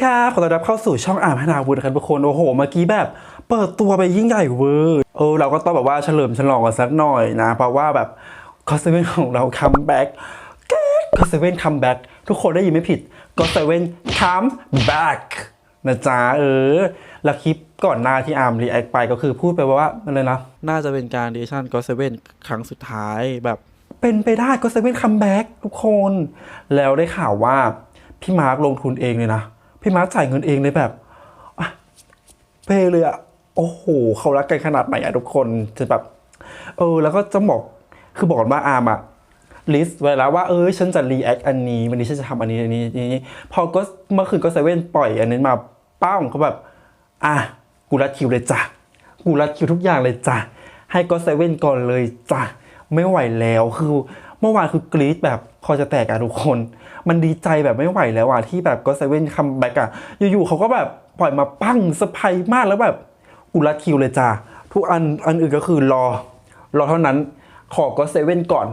วัสดีครับขอต้อนรับเข้าสู่ช่องอ่านพนาวุฒิครับทุกคน โอ้โห เมื่อกี้แบบ เปิดตัวไปยิ่งใหญ่เวอร์เออ เราก็ต้องแบบว่าเฉลิมฉลองกันสักหน่อยนะ เพราะว่าแบบก็เซเว่นของเราคัมแบ็กก็เซเว่นคัมแบ็กทุกคนได้ยินไม่ผิดก็เซเว่นคัมแบ็กนะจ๊ะเออ แล้วคลิปก่อนหน้าที่อาร์มรีแอคไปก็คือพูดไปว่าอะไรนะ น่าจะเป็นการเดชั่นก็เซเว่นครั้งสุดท้ายแบบ เป็นไปได้ก็เซเว่นคัมแบ็กทุกคน แล้วได้ข่าวว่าพี่มาร์คลงทุนเองเลยนะ พี่มาร์จ่ายเงินเองเลยแบบอ่เปเลยอะโอ้โหเขารักกันขนาดไหนอะทุกคนจะแบบ เออ แล้วก็จะบอกคือบอกว่าอาร์มอะลิสต์ไว้แล้วว่าเออฉันจะรีแอคอันนี้ วันนี้ฉันจะทำอันนี้อันนี้อันนี้ พอก็เมื่อคืนก็เซเว่นปล่อยอันนี้มาป้างเขาแบบ อะกูรัดคิวเลยจ้ะกูรัดคิวทุกอย่างเลยจ้ะให้ก็เซเว่นก่อนเลยจ้ะไม่ไหวแล้วคือเมื่อวานคือกรี๊ดแบบ คอจะแตกอะทุกคน มันดีใจแบบไม่ไหวแล้วอะที่แบบก็เซเว่นคัมแบ็กอะอยู่ๆเขาก็แบบปล่อยมาปั้งเซอร์ไพรส์มากแล้วแบบกูรัดคิวเลยจ้ะทุกอันอันอื่นก็คือรอ รอเท่านั้นขอก็เซเว่นก่อน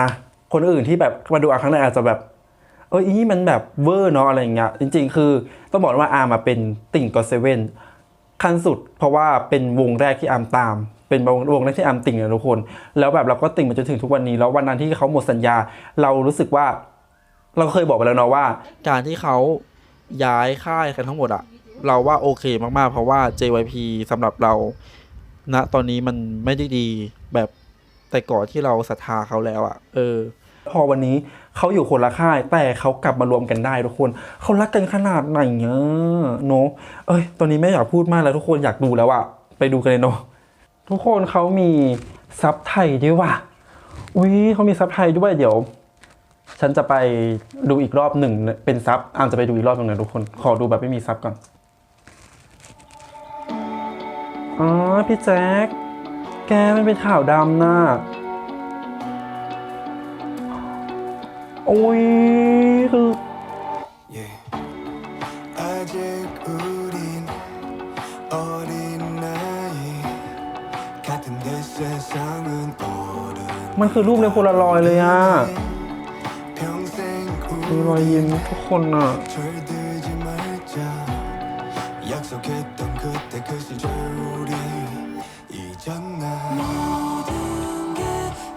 นะ คนอื่นที่แบบมาดูอะครั้งแรกอาจจะแบบ เอออีนี่มันแบบเวอร์เนาะอะไรอย่างเงี้ยจริง ๆ คือต้องบอกว่าอาร์มมาเป็นติ่งก็เซเว่นขั้นสุด เพราะว่าเป็นวงแรกที่อาร์มตาม เป็นวงวงแรกที่อาร์มติ่งเลยทุกคน แล้วแบบเราก็ติ่งมาจนถึงทุกวันนี้ แล้ววันนั้นที่เขาหมดสัญญา เรารู้สึกว่า เราเคยบอกไปแล้วเนาะว่า การที่เขาย้ายค่ายกันทั้งหมดอะเราว่าโอเคมากๆ เพราะว่า JYP สำหรับเราณตอนนี้มันไม่ได้ดีแบบแต่ก่อนที่เราศรัทธาเขาแล้วอะเออ พอวันนี้เขาอยู่คนละค่าย แต่เขากลับมารวมกันได้ทุกคน เขารักกันขนาดไหนเนาะเนอะเอ้ย ตอนนี้ไม่อยากพูดมากแล้วทุกคนอยากดูแล้วอะไปดูกันเลยเนาะ ทุกคนเขามีซับไทยด้วยว่ะอุ้ยเขามีซับไทยด้วยเดี๋ยว ฉันจะไปดูอีกรอบหนึ่งเป็นซับอามจะไปดูอีกรอบหนึ่งนะทุกคน ขอดูแบบไม่มีซับก่อนอ๋อพี่แจ๊คแกมันเป็นข่าวดำน่ะโอ้ยคือ มันคือรูปในโพลารอยเลยอะมีรอยยิ้มทุกคนอะ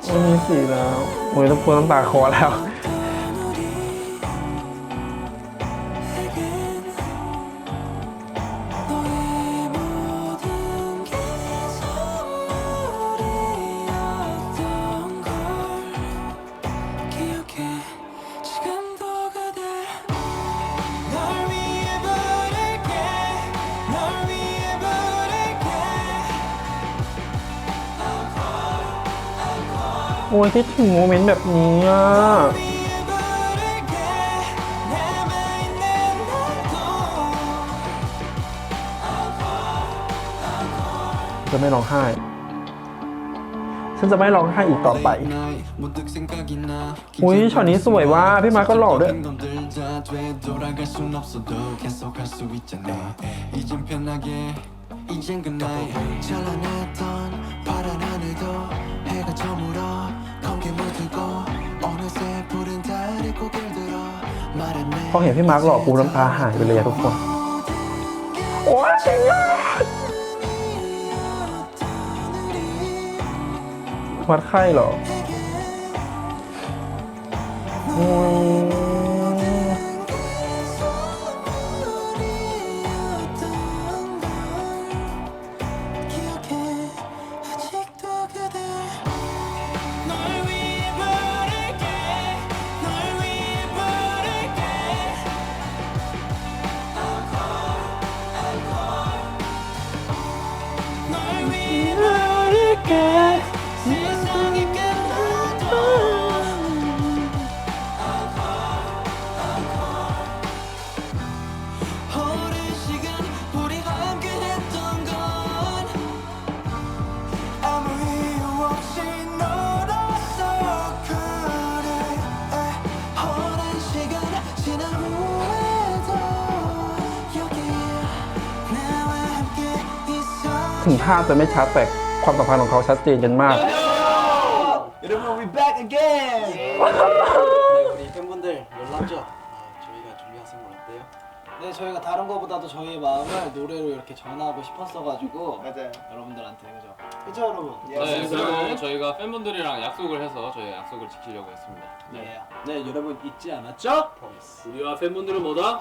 ไม่มีสีแล้วโอ้ยต้องพูดน้ำตาคอแล้ว คิดถึงโมเมนต์แบบนี้อะ 위해 부를게 남아있는 날도 จะไม่ร้องไห้ ฉันจะไม่ร้องไห้อีกต่อไป 문득 생각이 나 อุ้ยช็อตนี้สวยว่าพี่มาร์คก็หล่อด้วย 건들 다 되돌아갈 순 없어도 계속할 수 있잖아 이젠 편하게 이젠 그나이 찬란했던 파란 하늘도 해가 저물어 พอเห็นพี่มาร์กหล่อปูน้ำตาหายไปเลยทุกคน โอ้ยจริงวัดไข้เหรอ ภาพจะไม่ชัดแต่ความสัมพันธ์ของเขาชัดเจนกันมาก 여러분 we back again. 네 우리 팬분들 놀랍죠? 아, 저희가 준비한 선물 어때요? 네, 저희가 다른 거보다도 저희의 마음을 노래로 이렇게 전하고 싶었어가지고 맞아요. 여러분들한테 그죠? 그죠 여러분? 네, 그리고 저희가 팬분들이랑 약속을 해서 저희 약속을 지키려고 했습니다. 네. 네, 여러분 잊지 않았죠? 우리와 팬분들은 뭐다?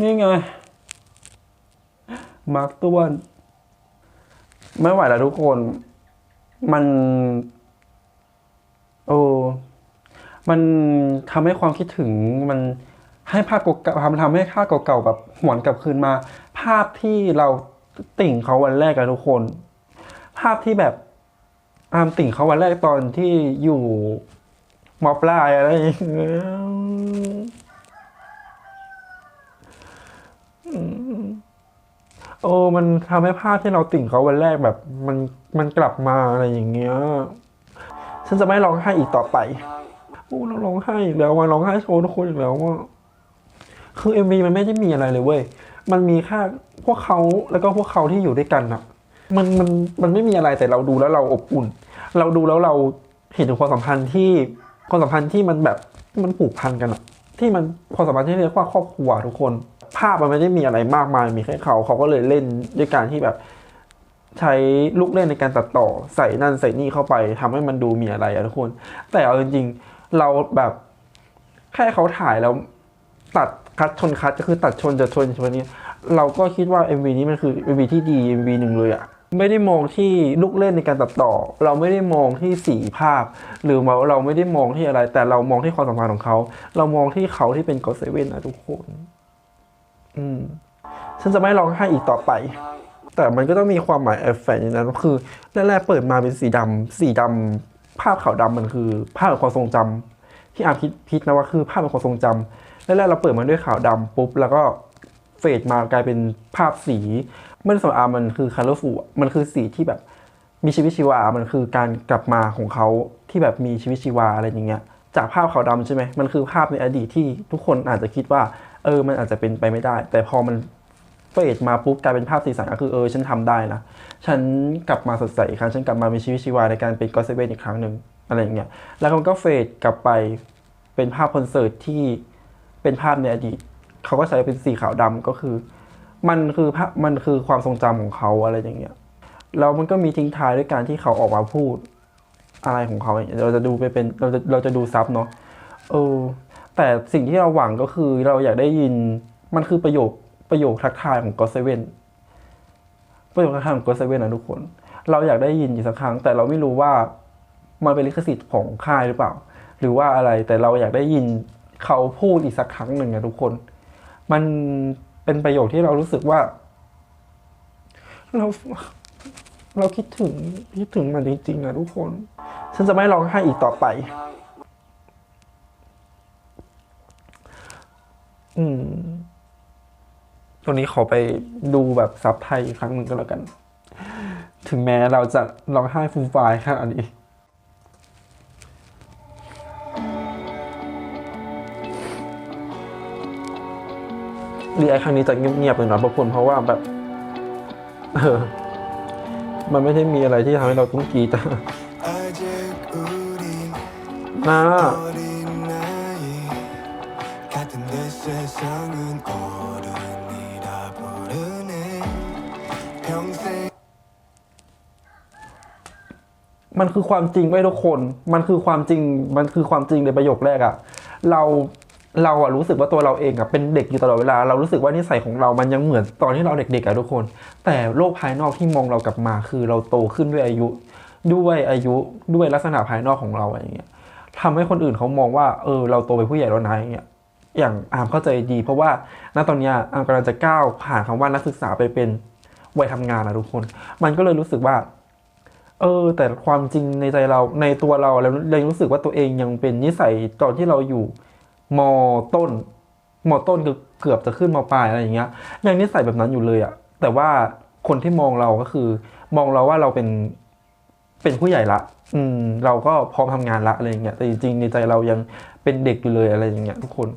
นี่ไง มาร์คต้วน ไม่ไหวแล้วทุกคน มัน โอ้ มันทำให้ความคิดถึงมันให้ภาพเก่าทำทำให้ภาพเก่าๆแบบหวนกลับคืนมา ภาพที่เราติ่งเขาวันแรกอะทุกคน ภาพที่แบบอามติ่งเขาวันแรกตอนที่อยู่มอปลายอะไรอย่างเงี้ย โอ้มันทำให้ภาพที่เราติ่งเขาวันแรกแบบ มันมันกลับมาอะไรอย่างเงี้ย ฉันจะไม่ร้องไห้อีกต่อไปโอ้เราร้องไห้อีกแล้วว่าร้องไห้โชว์ทุกคนอีกแล้วว่า คือเอ็มวีมันไม่ได้มีอะไรเลยเว้ย มันมีแค่พวกเขาแล้วก็พวกเขาที่อยู่ด้วยกันอะมันมันมันไม่มีอะไรแต่เราดูแล้วเราอบอุ่น เราดูแล้วเราเห็นถึงความสัมพันธ์ที่ความสัมพันธ์ที่มันแบบมันผูกพันกันอะที่มันความสัมพันธ์ที่เรียกว่าครอบครัวทุกคน ภาพมันไม่ได้มีอะไรมากมายมีแค่เขาเขาก็เลยเล่นด้วยการที่แบบใช้ลูกเล่นในการตัดต่อใส่นั่นใส่นี่เข้าไปทำให้มันดูมีอะไรอะทุกคน แต่เอาจริงๆเราแบบแค่เขาถ่ายแล้วตัดคัดชนคัดก็คือตัดชนจะชนชนนี้เราก็คิดว่า MV นี้มันคือ MV ที่ดี MV หนึ่งเลยอะไม่ได้มองที่ลูกเล่นในการตัดต่อ เราไม่ได้มองที่สีภาพ หรือว่าเราไม่ได้มองที่อะไร แต่เรามองที่ความสัมพันธ์ของเขา เรามองที่เขาที่เป็นกอเซเว่นนะทุกคน อืมฉันจะไม่ร้องไห้อีกต่อไป แต่มันก็ต้องมีความหมายแอบแฝงอย่างนั้นก็คือแรกๆเปิดมาเป็นสีดำสีดำภาพขาวดำมันคือภาพแห่งความทรงจำที่อาร์มคิดคิดนะว่าคือภาพแห่งความทรงจำแรกๆเราเปิดมาด้วยขาวดำปุ๊บแล้วก็เฟดมากลายเป็นภาพสีเมื่อสำหรับอาร์มันคือคัลเลอร์ฟูมันคือสีที่แบบมีชีวิตชีวา มันคือการกลับมาของเขาที่แบบมีชีวิตชีวาอะไรอย่างเงี้ย จากภาพขาวดำใช่ไหมมันคือภาพในอดีตที่ทุกคนอาจจะคิดว่า เออ มันอาจจะเป็นไปไม่ได้ แต่พอมันเฟดมาปุ๊บกลายเป็นภาพสีสันก็คือเออฉันทำได้นะ ฉันกลับมาสดใสอีกครั้ง ฉันกลับมามีชีวิตชีวาในการเป็นก็เซเว่นอีกครั้งหนึ่งอะไรอย่างเงี้ย แล้วมันก็เฟดกลับไปเป็นภาพคอนเสิร์ตที่เป็นภาพในอดีต เขาก็ใช้เป็นสีขาวดำก็คือ มันคือภาพมันคือความทรงจำของเขาอะไรอย่างเงี้ย แล้วมันก็มีทิ้งท้ายด้วยการที่เขาออกมาพูดอะไรของเขา เราจะดูไปเป็นเราจะเราจะดูซับเนาะ เออ แต่สิ่งที่เราหวังก็คือเราอยากได้ยินมันคือประโยคประโยคทักทายของก็เซเว่นประโยคทักทายของก็เซเว่นนะทุกคน เราอยากได้ยินอีกสักครั้ง แต่เราไม่รู้ว่ามันเป็นลิขสิทธิ์ของค่ายหรือเปล่า หรือว่าอะไรแต่เราอยากได้ยินเขาพูดอีกสักครั้งหนึ่งนะทุกคน มันเป็นประโยคที่เรารู้สึกว่า เราเราคิดถึงคิดถึงมันจริงๆนะทุกคน ฉันจะไม่ร้องไห้อีกต่อไป อืมตรงนี้ขอไปดูแบบซับไทยอีกครั้งหนึ่งก็แล้วกัน ถึงแม้เราจะร้องไห้ฟูมฟายค่ะอันนี้รีแอคครั้งนี้จะเงียบๆหน่อยนะพวกคนเพราะว่าแบบเออมันไม่ได้มีอะไรที่ทำให้เราต้องกรีดนะ 세상은 어른이라 부르네 평생 มันคือความจริงไว้ยทุกคน มันคือความจริง มันคือความจริงในประโยคแรกอะเรา เราอะรู้สึกว่าตัวเราเองอะเป็นเด็กอยู่ตลอดเวลา เรารู้สึกว่านิสัยของเรามันยังเหมือนตอนที่เราเด็กๆอะทุกคน แต่โลกภายนอกที่มองเรากลับมา คือเราโตขึ้นด้วยอายุ ด้วยอายุด้วยลักษณะภายนอกของเราอะไรอย่างเงี้ยทำให้คนอื่นเขามองว่าเออเราโตเป็นผู้ใหญ่แล้วนะอย่างเงี้ย อย่างอาร์มเข้าใจดี เพราะว่าณตอนนี้อาร์มกำลังจะก้าวผ่านคำว่านักศึกษาไปเป็นวัยทำงานนะทุกคน มันก็เลยรู้สึกว่า เออ แต่ความจริงในใจเราในตัวเราเราเรายังรู้สึกว่าตัวเองยังเป็นนิสัยตอนที่เราอยู่มต้นมต้นคือเกือบจะขึ้นมปลายอะไรอย่างเงี้ยยังนิสัยแบบนั้นอยู่เลยอะแต่ว่าคนที่มองเราก็คือ มองเราว่าเราเป็นเป็นผู้ใหญ่ละ อืม เราก็พร้อมทำงานละอะไรอย่างเงี้ย แต่จริงๆในใจเรายังเป็นเด็กอยู่เลยอะไรอย่างเงี้ยทุกคน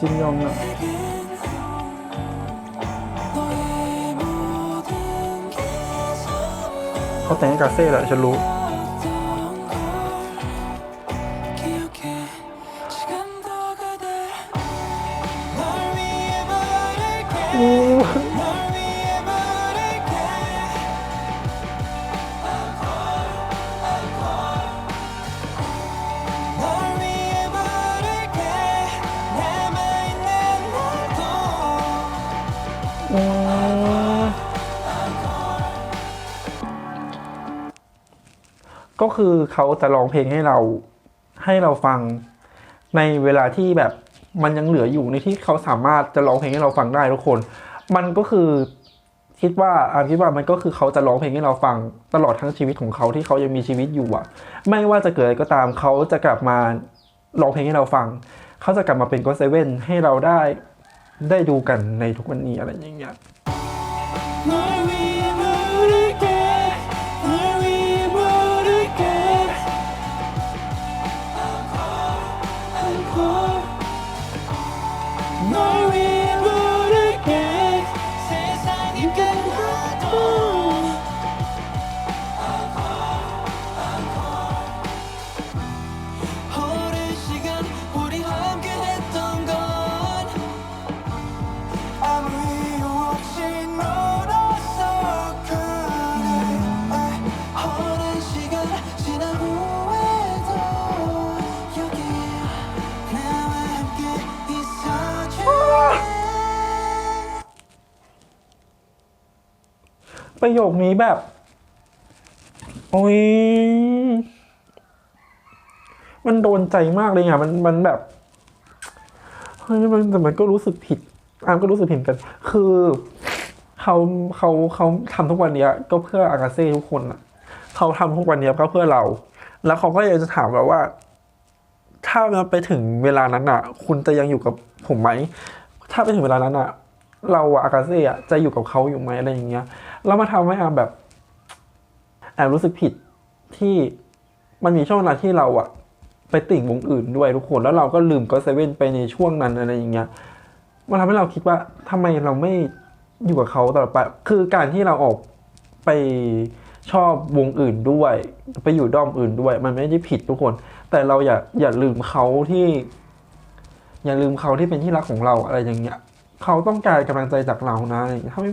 จินยองอะเขาแต่งกาเซ่แหละฉันรู้โอ้ คือเขาจะร้องเพลงให้เราให้เราฟังในเวลาที่แบบมันยังเหลืออยู่ในที่เขาสามารถจะร้องเพลงให้เราฟังได้ทุกคน มันก็คือคิดว่าอาคิดว่ามันก็คือเขาจะร้องเพลงให้เราฟังตลอดทั้งชีวิตของเขาที่เขายังมีชีวิตอยู่อะ ไม่ว่าจะเกิดอะไรก็ตามเขาจะกลับมาร้องเพลงให้เราฟัง เขาจะกลับมาเป็นก็เซเว่นให้เราได้ได้ดูกันในทุกวันนี้อะไรอย่างเงี้ย ประโยคนี้แบบโอ้ยมันโดนใจมากเลยอะมันมันแบบเฮ้ยมันแต่มันก็รู้สึกผิดอามก็รู้สึกผิดกัน คือเขาเขาเขาทำทุกวันเนี้ย ก็เพื่ออากาเซ่ทุกคนอะเขาทำทุกวันเนี้ยก็เพื่อเรา แล้วเขาก็ยังจะถามเราว่า ถ้ามันไปถึงเวลานั้นอะ คุณจะยังอยู่กับผมไหม ถ้าไปถึงเวลานั้นอะ เราอากาเซ่อะจะอยู่กับเขาอยู่ไหมอะไรอย่างเงี้ย แล้วมาทำให้อาแบบแอบรู้สึกผิดที่มันมีช่วงเวลาที่เราอะไปติ่งวงอื่นด้วยทุกคนแล้วเราก็ลืมก็เซเว่นไปในช่วงนั้นอะไรอย่างเงี้ยมันทำให้เราคิดว่าทำไมเราไม่อยู่กับเขาตลอดไปคือการที่เราออกไปชอบวงอื่นด้วย ไปอยู่ด้อมอื่นด้วย มันไม่ได้ผิดทุกคน แต่เราอย่าอย่าลืมเขาที่ อย่าลืมเขาที่เป็นที่รักของเราอะไรอย่างเงี้ย เขาต้องการกำลังใจจากเรานะถ้าไม่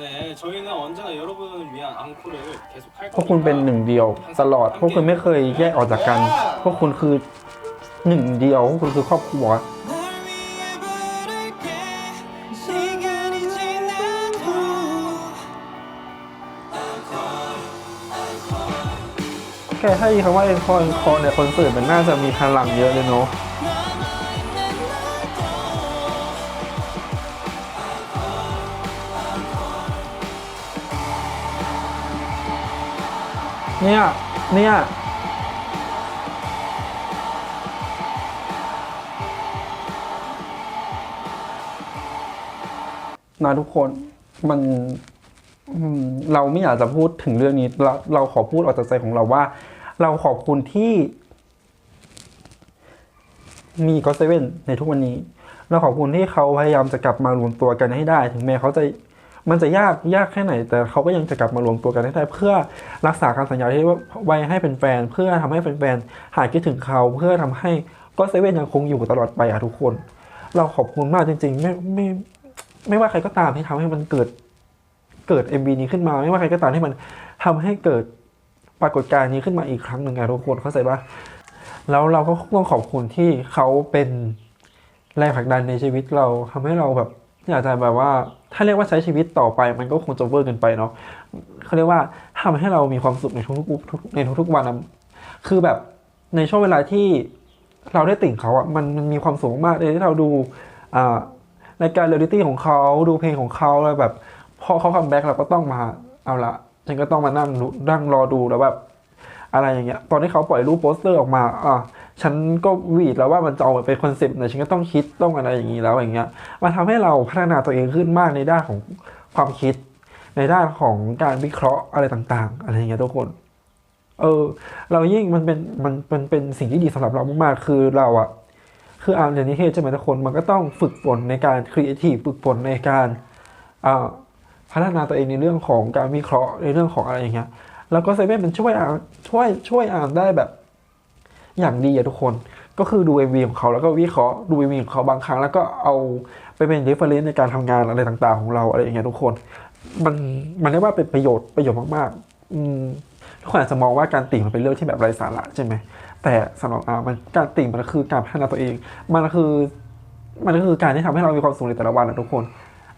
네 저희는 언제나 여러분을 위한 앙코를 계속 할 พวกคุณเป็นหนึ่งเดียว ตลอด พวกคุณไม่เคยแยกออกจากกัน พวกคุณคือหนึ่งเดียว พวกคุณคือครอบครัว 널 위해 부를게 시간이 지나도 แค่ให้คำว่าเอ็นคอเอ็นคอเนี่ยคอนเสิร์ตมันน่าจะมีพลังเยอะเลยเนาะ เนี่ย เนี่ย นะทุกคน มันเราไม่อยากจะพูดถึงเรื่องนี้ เราเราขอพูดออกจากใจของเราว่า เราขอบคุณที่ มีก็เซเว่นในทุกวันนี้ เราขอบคุณที่เขาพยายามจะกลับมารวมตัวกันให้ได้ ถึงแม้เขาจะ มันจะยากยากแค่ไหน แต่เขาก็ยังจะกลับมารวมตัวกันให้ได้เพื่อรักษาคำสัญญาที่ไว้ให้เป็นแฟน เพื่อทำให้แฟนๆหายคิดถึงเขา เพื่อทำให้ก็เซเว่นยังคงอยู่ตลอดไปอะทุกคน เราขอบคุณมากจริง ๆ ไม่ไม่ไม่ว่าใครก็ตามที่ทำให้มันเกิดเกิด MV นี้ขึ้นมา ไม่ว่าใครก็ตามที่มันทำให้เกิดปรากฏการณ์นี้ขึ้นมาอีกครั้งหนึ่งอะทุกคนเข้าใจปะแล้วเราก็ต้องขอบคุณที่เขาเป็นแรงผลักดันในชีวิตเราทำให้เราแบบอยากจะแบบว่า ถ้าเรียกว่าใช้ชีวิตต่อไปมันก็คงจะเวอร์เกินไปเนาะเขาเรียกว่าทำให้เรามีความสุขในทุกๆในทุกๆวันอะคือแบบในช่วงเวลาที่เราได้ติ่งเขาอะมันมันมีความสุขมากเลยที่เราดูอ่ารายการเรียลลิตี้ของเขาดูเพลงของเขาแล้วแบบพอเขาคัมแบ็กเราก็ต้องมาเอาละฉันก็ต้องมานั่งนั่งรอดูแล้วแบบอะไรอย่างเงี้ย ตอนที่เขาปล่อยรูปโปสเตอร์ออกมาอะ ฉันก็วีดแล้วว่ามันจะออกมาเป็นคอนเซปต์ไหนฉันก็ต้องคิดต้องอะไรอย่างงี้แล้วอย่างเงี้ยมันทำให้เราพัฒนาตัวเองขึ้นมากในด้านของความคิด ในด้านของการวิเคราะห์อะไรต่าง ๆ อะไรอย่างเงี้ยทุกคนเออเรายิ่งมันเป็นมันมันเป็นสิ่งที่ดีสำหรับเรามากๆคือเราอะคืออ่านเรียนนิเทศใช่ไหมทุกคนมันก็ต้องฝึกฝนในการครีเอทีฟฝึกฝนในการอ่าพัฒนาตัวเองในเรื่องของการวิเคราะห์ในเรื่องของอะไรอย่างเงี้ยแล้วก็เซเว่นมันช่วยอ่านช่วยช่วยอ่านได้แบบ อย่างดีอะทุกคน ก็คือดู MV ของเขาแล้วก็วิเคราะห์ดู MV ของเขาบางครั้ง แล้วก็เอาไปเป็น reference ในการทำงานอะไรต่างๆ ของเราอะไรอย่างเงี้ยทุกคน มันมันเรียกว่าเป็นประโยชน์ประโยชน์มากๆ อืมทุกคนอาจจะมองว่าการติ่งมันเป็นเรื่องที่แบบไร้สาระใช่ไหมแต่สำหรับอามันการติ่งมันคือการพัฒนาตัวเอง มันคือ มันก็คือการที่ทำให้เรามีความสุขในแต่ละวันนะทุกคน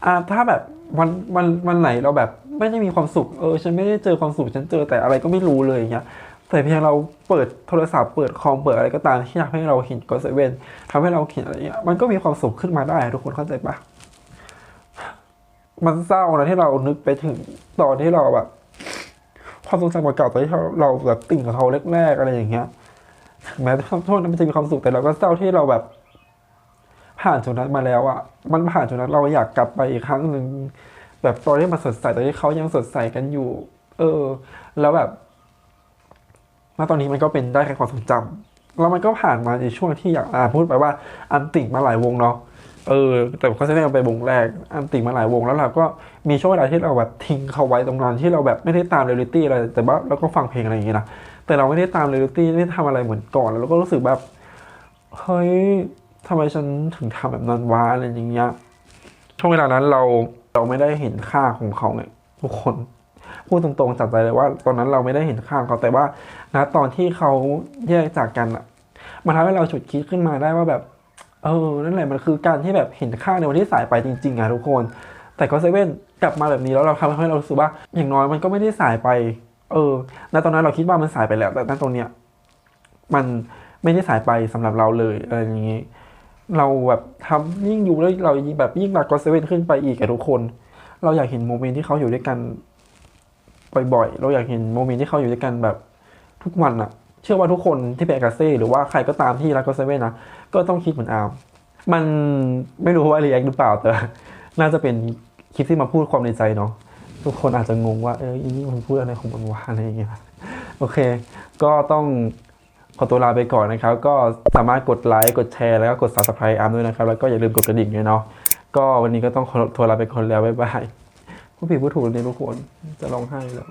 อ่าถ้าแบบวันวันวันไหนเราแบบไม่ได้มีความสุข เออ ฉันไม่ได้เจอความสุข ฉันเจอแต่อะไรก็ไม่รู้เลยอย่างเงี้ย แต่เพียงเราเปิดโทรศัพท์เปิดคอมเปิดอะไรก็ตามที่ทำให้เราเห็นก็เซเว่นทำให้เราเห็นอะไรเงี้ยมันก็มีความสุขขึ้นมาได้ทุกคนเข้าใจปะมันเศร้านะที่เรานึกไปถึงตอนที่เราแบบความทรงจำเก่าๆตอนที่เราแบบติ่งกับเขาแรกๆอะไรอย่างเงี้ยแม้โทษนั้นมันจะมีความสุขแต่เราก็เศร้าที่เราแบบ ผ่านจุดนั้นมาแล้วอะมันผ่านจุดนั้นเราอยากกลับไปอีกครั้งหนึ่งแบบตอนที่มันสดใสตอนที่เขายังสดใสกันอยู่ เออ แล้วแบบ ณตอนนี้มันก็เป็นได้แค่ความทรงจำแล้วมันก็ผ่านมาในช่วงที่อย่างอ่าพูดไปว่าอันติ่งมาหลายวงเนาะเออ แต่เขาจะได้ไปวงแรก อันติ่งมาหลายวงแล้วเราก็มีช่วงเวลาที่เราแบบทิ้งเขาไว้ตรงนั้นที่เราแบบไม่ได้ตามเรียลิตี้อะไรแต่ว่าเราก็ฟังเพลงอะไรอย่างเงี้ยนะแต่เราไม่ได้ตามเรียลิตี้ไม่ได้ทำอะไรเหมือนก่อนแล้วเราก็รู้สึกแบบเฮ้ยทำไมฉันถึงทำแบบนั้นวะอะไรอย่างเงี้ยช่วงเวลานั้นเราเราไม่ได้เห็นค่าของเขาไงทุกคน พูดตรงๆจากใจเลยว่าตอนนั้นเราไม่ได้เห็นค่างเขาแต่ว่าณตอนที่เขาแยกจากกันอะมันทำให้เราฉุดคิดขึ้นมาได้ว่าแบบ เออนั่นแหละมันคือการที่แบบเห็นค่าในวันที่สายไปจริงๆอะทุกคน แต่ก็เซเว่นกลับมาแบบนี้แล้วเราทำให้เรารู้สึกว่า อย่างน้อยมันก็ไม่ได้สายไป เออณตอนนั้นเราคิดว่ามันสายไปแล้ว แต่ณตรงเนี้ยมันไม่ได้สายไปสำหรับเราเลยอะไรอย่างนี้เราแบบทำยิ่งอยู่แล้วเราแบบยิ่งรักก็เซเว่นขึ้นไปอีกอะทุกคน เราอยากเห็นโมเมนต์ที่เขาอยู่ด้วยกัน บ่อยๆ เราอยากเห็นโมเมนต์ที่เขาอยู่ด้วยกันแบบทุกวันอะเชื่อว่าทุกคนที่เป็นอากาเซ่หรือว่าใครก็ตามที่รักก็เซเว่นนะก็ต้องคิดเหมือนอาร์มมันไม่รู้ว่ารีแอคหรือเปล่าแต่ น่าจะเป็นคลิปที่มาพูดความในใจเนาะทุกคนอาจจะงงว่าเอออีนี่มันพูดอะไรของมันวะอะไรอย่างเงี้ยโอเค ก็ต้องขอตัวลาไปก่อนนะครับ ก็สามารถกดไลค์กดแชร์แล้วก็กด subscribe อาร์มด้วยนะครับ แล้วก็อย่าลืมกดกระดิ่งด้วยเนาะก็วันนี้ก็ต้องขอตัวลาไปก่อนแล้วบ๊ายบาย ผู้ผิดผู้ถูกในทุกคนจะร้องไห้แล้ว